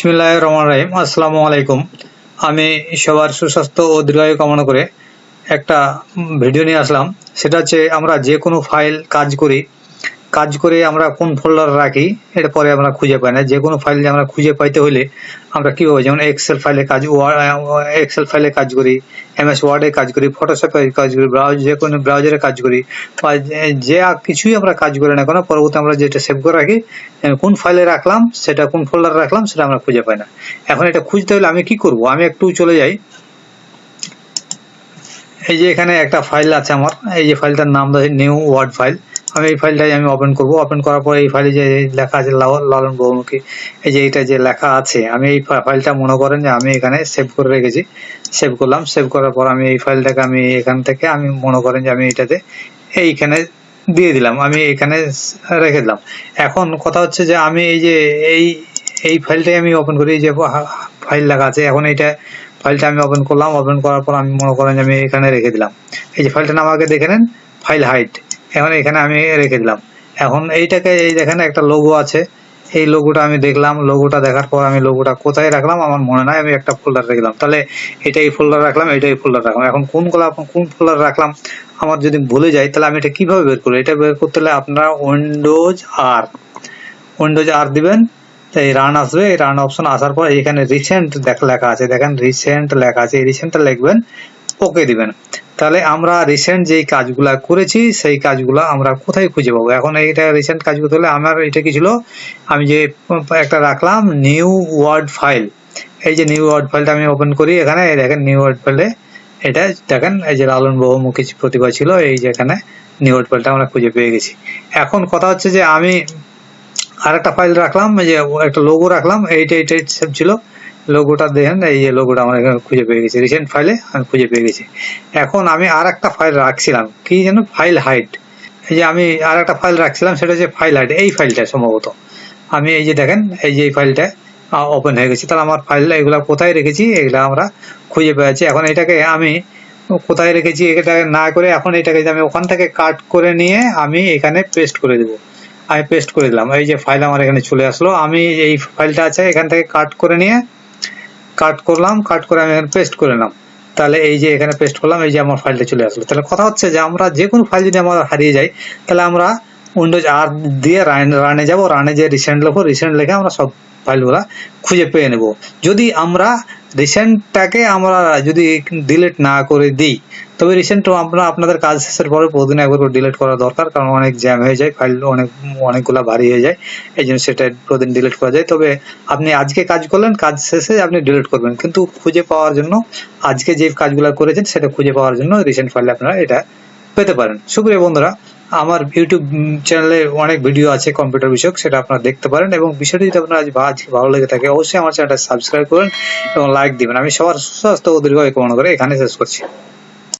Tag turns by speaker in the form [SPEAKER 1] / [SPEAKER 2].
[SPEAKER 1] বিসমিল্লাহ রহমান রাহিম আসসালামু আলাইকুম আমি সবার সুস্বাস্থ্য ও দীর্ঘায়ু কামনা করে একটা ভিডিও নিয়ে আসলাম। সেটা হচ্ছে আমরা যে কোনো ফাইল কাজ করি কাজ করে আমরা কোন ফোল্ডার রাখি এটা পরে আমরা খুঁজে পাই না। যে কোনো ফাইল আমরা খুঁজে পাইতে হলে আমরা কীভাবে, যেমন এক্সেল ফাইলে কাজ এক্সেল ফাইলে কাজ করি এমএস ওয়ার্ডে কাজ করি ফটোশপে কাজ করি ব্রাউজ যে কোনো ব্রাউজারে কাজ করি বা যে- কিছুই আমরা কাজ করি না কেন, পরবর্তী আমরা যেটা সেভ করে রাখি কোন ফাইলে রাখলাম, সেটা কোন ফোল্ডারে রাখলাম, সেটা আমরা খুঁজে পাই না। এখন এটা খুঁজতে হলে আমি কি করব? আমি একটু চলে যাই এই যে এখানে একটা ফাইল আছে আমার, এই যে ফাইলটার নাম নিউ ওয়ার্ড ফাইল আমি এই ফাইলটাই আমি ওপেন করব। ওপেন করার পর এই ফাইলে যে লেখা আছে লাল- লালন বহুমুখী, এই যে এটা যে লেখা আছে, আমি এই ফাইলটা মনে করেন যে আমি এখানে সেভ করে রেখেছি। সেভ করলাম সেভ করার পর আমি এই ফাইলটাকে আমি এখান থেকে আমি মনে করেন যে আমি এটাতে এইখানে দিয়ে দিলাম, আমি এখানে রেখে দিলাম। এখন কথা হচ্ছে যে আমি এই যে এই এই ফাইলটাই আমি ওপেন করি, এই যে ফাইল লেখা আছে, এখন এইটা ফাইলটা আমি ওপেন করলাম ওপেন করার পর আমি মনে করেন আমি এখানে রেখে দিলাম। এই যে ফাইলটা নাম আগে দেখে নেন ফাইল হাইট এখন এখানে আমি রেখে দিলাম। এখন এইটাকে এই দেখেন একটা লোগো আছে। এই লোগোটা আমি দেখলাম লোগোটা দেখার পর আমি লোগোটা কোথায় রাখলাম আমার মনে নাই, আমি একটা ফোল্ডার রেখলাম তাহলে এটা এই ফোল্ডার রাখলাম এটা এই ফোল্ডার রাখলাম। এখন কোন কোন ফোল্ডার রাখলাম, আমার যদি ভুলে যাই তাহলে আমি এটা কীভাবে বের করব? এটা বের করতে হলে আপনারা উইন্ডোজ আর উইন্ডোজ আর দিবেন। তো এই রান আসবে, এই রান অপশন আসার পর এখানে রিসেন্ট দেখ, লেখা আছে। দেখেন রিসেন্ট লেখা আছে। এই রিসেন্টটা লিখবেন ওকে দিবেন। তাহলে আমরা রিসেন্ট যেই কাজগুলা করেছি, সেই কাজগুলা আমরা কোথায় খুঁজে পাবো? এখন এইটা রিসেন্ট কাজ করতে হলে আমার এটা কি ছিল? আমি যে একটা রাখলাম নিউ ওয়ার্ড ফাইল এই যে নিউ ওয়ার্ড ফাইলটা আমি ওপেন করি এখানে দেখেন নিউ ওয়ার্ড ফাইলে এটা, দেখেন এই যে লালন বহুমুখী প্রতিভা ছিল, এই যে এখানে নিউ ওয়ার্ড ফাইলটা আমরা খুঁজে পেয়ে গেছি। এখন কথা হচ্ছে যে আমি আর একটা ফাইল রাখলাম যে একটা লোগো রাখলাম এইটা এইটা সেভ ছিল। লোগোটা দেখেন, এই যে লোগোটা আমার এখানে খুঁজে পেয়ে গেছি। রিসেন্ট ফাইলে আমি খুঁজে পেয়ে গেছি। এখন আমি আর একটা ফাইল রাখছিলাম। কি যেন ফাইল হাইট এই যে আমি আর একটা ফাইল রাখছিলাম, সেটা হচ্ছে ফাইল হাইট এই ফাইলটা সম্ভবত। আমি এই যে দেখেন, এই যে এই ফাইলটা ওপেন হয়ে গেছে। তাহলে আমার ফাইল এগুলা কোথায় রেখেছি, এগুলা আমরা খুঁজে পেয়েছি। এখন এটাকে আমি কোথায় রেখেছি এটা না করে এখন এটাকে আমি ওখান থেকে কাট করে নিয়ে আমি এখানে পেস্ট করে দেবো। আমি পেস্ট করে দিলাম। এই যে ফাইল আমার এখানে চলে আসলো। আমি এই ফাইলটা আছে, এখান থেকে কাট করে নিয়ে কাট করলাম কাট করে আমি এখানে পেস্ট করে নিলাম। তাহলে এই যে এখানে পেস্ট করলাম, এই যে আমার ফাইলটা চলে আসলো। তাহলে কথা হচ্ছে যে আমরা যে কোনো ফাইল যদি আমার হারিয়ে যাই, তাহলে আমরা উইন্ডোজ আর দিয়ে রানে যাব। রানে যে রিসেন্ট লেখো রিসেন্ট লিখে আমরা সব ফাইলগুলা খুঁজে পেয়ে নেব। যদি আমরা রিসেন্টটাকে আমরা যদি ডিলিট না করে দিই, তবে রিসেন্ট আমরা আপনাদের কাজ শেষের পরে প্রতিদিন একবার করে ডিলিট করা দরকার, কারণ অনেক জ্যাম হয়ে যায় ফাইল অনেক, অনেকগুলা ভারী হয়ে যায়, এই জন্য সেটা প্রতিদিন ডিলিট করা যায়। তবে আপনি আজকে কাজ করলেন, কাজ শেষে আপনি ডিলিট করবেন। কিন্তু খুঁজে পাওয়ার জন্য, আজকে যে কাজগুলো করেছেন, সেটা খুঁজে পাওয়ার জন্য রিসেন্ট ফাইলে আপনারা এটা পেতে পারেন। সুপ্রিয় বন্ধুরা আমার ইউটিউব চ্যানেলে অনেক ভিডিও আছে কম্পিউটার বিষয়ক, সেটা আপনারা দেখতে পারেন এবং বিষয়টি যদি আপনার আজ ভালো লেগে থাকে, অবশ্যই আমার চ্যানেলটা সাবস্ক্রাইব করুন এবং লাইক দিবেন। আমি সবার সুস্বাস্থ্য ও দীর্ঘায়ু কামনা করে এখানে শেষ করছি।